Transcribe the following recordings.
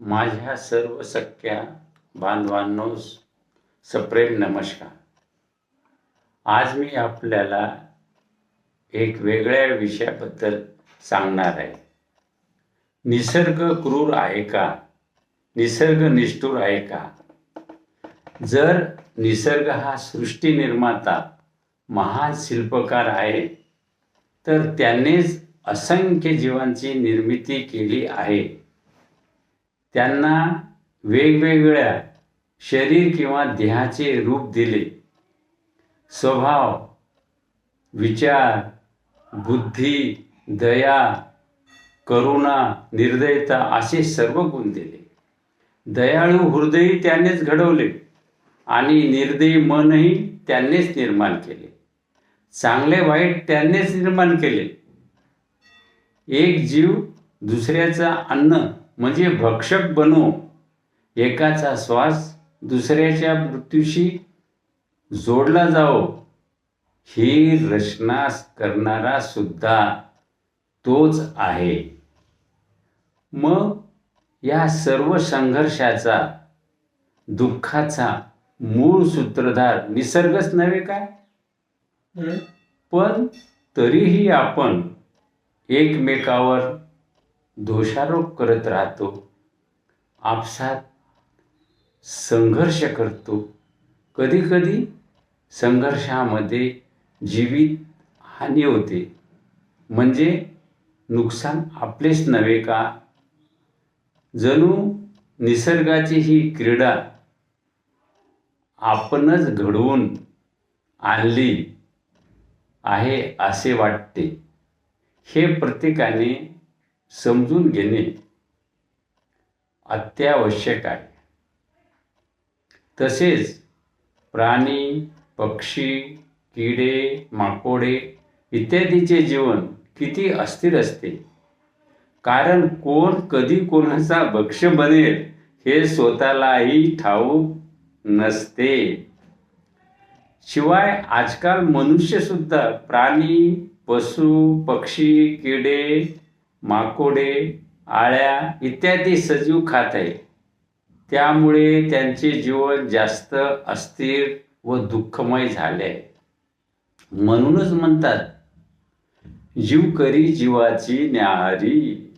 माझ्या सर्व सख्या बांधवांनो सप्रेम नमस्कार. आज मी आपल्याला एक वेगळ्या विषयाबद्दल सांगणार आहे. निसर्ग क्रूर आहे का? निसर्ग निष्ठुर आहे का? जर निसर्ग हा सृष्टी निर्माता महान शिल्पकार आहे तर त्यानेच असंख्य जीवांची निर्मिती केली आहे. त्यांना वेगवेगळ्या शरीर किंवा देहाचे रूप दिले. स्वभाव विचार बुद्धी दया करुणा निर्दयता असे सर्व गुण दिले. दयाळू हृदयही त्यानेच घडवले आणि निर्दयी मनही त्यांनीच निर्माण केले. चांगले वाईट त्यांनीच निर्माण केले. एक जीव दुसऱ्याचा अन्न म्हणजे भक्षक बनवू एकाचा श्वास दुसऱ्याच्या मृत्यूशी जोडला जाओ ही रचना करणारा सुद्धा तोच आहे. मग या सर्व संघर्षाचा दुःखाचा मूळ सूत्रधार निसर्गच नव्हे काय? पण तरीही आपण एकमेकावर दोषारोप करत राहतो. आपसात संघर्ष करतो. कधीकधी संघर्षामध्ये जीवित हानी होते. म्हणजे नुकसान आपलेच नव्हे का? जणू निसर्गाची ही क्रीडा आपणच घडवून आणली आहे असे वाटते. हे प्रत्येकाने समजून घेणे अत्यावश्यक आहे. तसेच प्राणी पक्षी किडे माकोडे इत्यादीचे जीवन किती अस्थिर असते. कारण कोण कधी कोणाचा भक्ष बनेल हे स्वतःलाही ठाऊक नसते. शिवाय आजकाल मनुष्यसुद्धा प्राणी पशु पक्षी किडे माकोडे आळ्या इत्यादी सजीव खात आहे त्यामुळे त्यांचे जीवन जास्त अस्थिर व दुःखमय झाले आहे. म्हणूनच म्हणतात जीव करी जीवाची न्याहारी.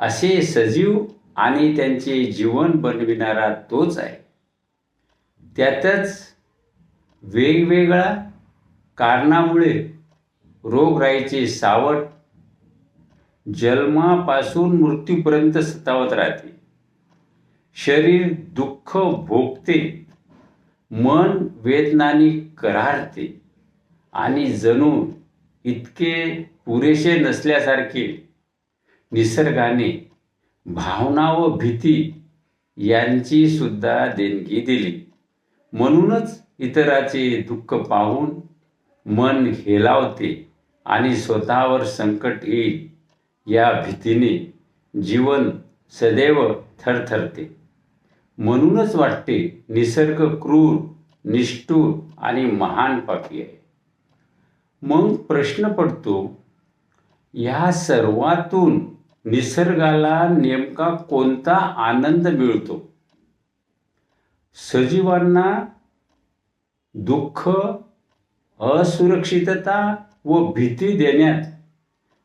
असे सजीव आणि त्यांचे जीवन बनविणारा तोच आहे. त्यातच वेगवेगळ्या कारणामुळे रोगराईचे सावट जन्मापासून मृत्यूपर्यंत सतावत राहते. शरीर दुःख भोगते मन वेदनानी करारते आणि जणू इतके पुरेसे नसल्यासारखे निसर्गाने भावना व भीती यांची सुद्धा देणगी दिली. म्हणूनच इतराचे दुःख पाहून मन हेलावते आणि स्वतःवर संकट येईल. या भीतीने जीवन सदैव थरथरते. म्हणूनच वाटते निसर्ग क्रूर निष्ठूर आणि महान पापी आहे. मग प्रश्न पडतो या सर्वातून निसर्गाला नेमका कोणता आनंद मिळतो? सजीवांना दुःख असुरक्षितता व भीती देण्यात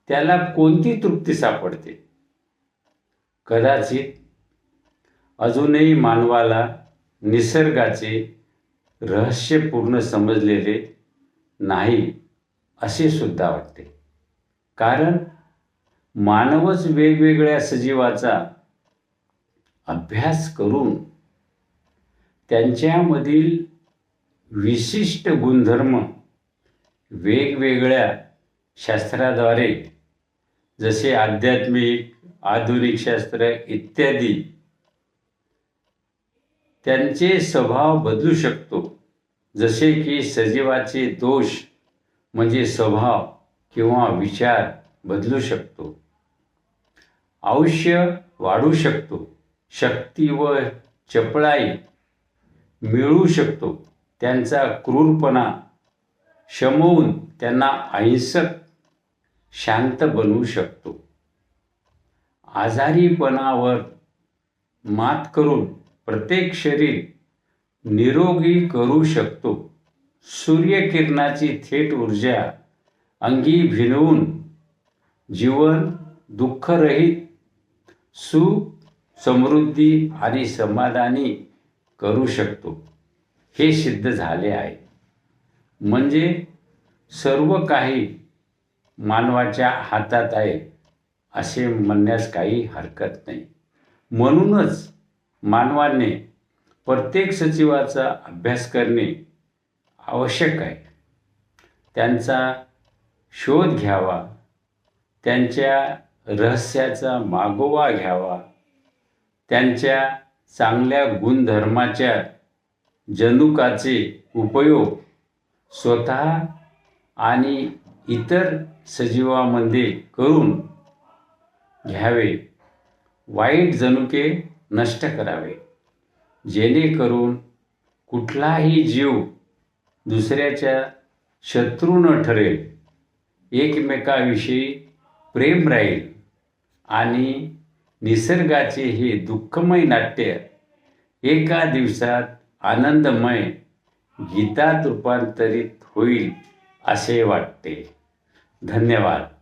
त्याला कोणती तृप्ती सापडते? कदाचित अजूनही मानवाला निसर्गाचे रहस्य पूर्ण समजलेले नाही असे सुद्धा वाटते. कारण मानवच वेगवेगळ्या सजीवाचा अभ्यास करून त्यांच्यामधील विशिष्ट गुणधर्म वेगवेगळ्या शास्त्राद्वारे जसे आध्यात्मिक आधुनिक शास्त्र इत्यादी त्यांचे स्वभाव बदलू शकतो. जसे की सजीवाचे दोष म्हणजे स्वभाव किंवा विचार बदलू शकतो. आयुष्य वाढू शकतो. शक्ती व चपळाई मिळू शकतो. त्यांचा क्रूरपणा शमवून त्यांना अहिंसक शांत बनवू शकतो. आजारीपणावर मात करून प्रत्येक शरीर निरोगी करू शकतो. सूर्यकिरणाची थेट ऊर्जा अंगी भिनवून जीवन दुःखरहित सुख समृद्धी आणि समाधानी करू शकतो. हे सिद्ध झाले आहे. म्हणजे सर्व काही मानवाच्या हातात आहे असे म्हणण्यास काही हरकत नाही. म्हणूनच मानवाने प्रत्येक सचिवाचा अभ्यास करणे आवश्यक आहे. त्यांचा शोध घ्यावा त्यांच्या रहस्याचा मागोवा घ्यावा त्यांच्या चांगल्या गुणधर्माच्या जनुकाचे उपयोग स्वतः आणि इतर सजीवामध्ये करून घ्यावे. वाईट जनुके नष्ट करावे. जेणेकरून कुठलाही जीव दुसऱ्याच्या शत्रू न ठरेल. एकमेकाविषयी प्रेम राहील आणि निसर्गाचे हे दुःखमय नाट्य एका दिवसात आनंदमय गीतात रूपांतरित होईल असे वाटते. धन्यवाद.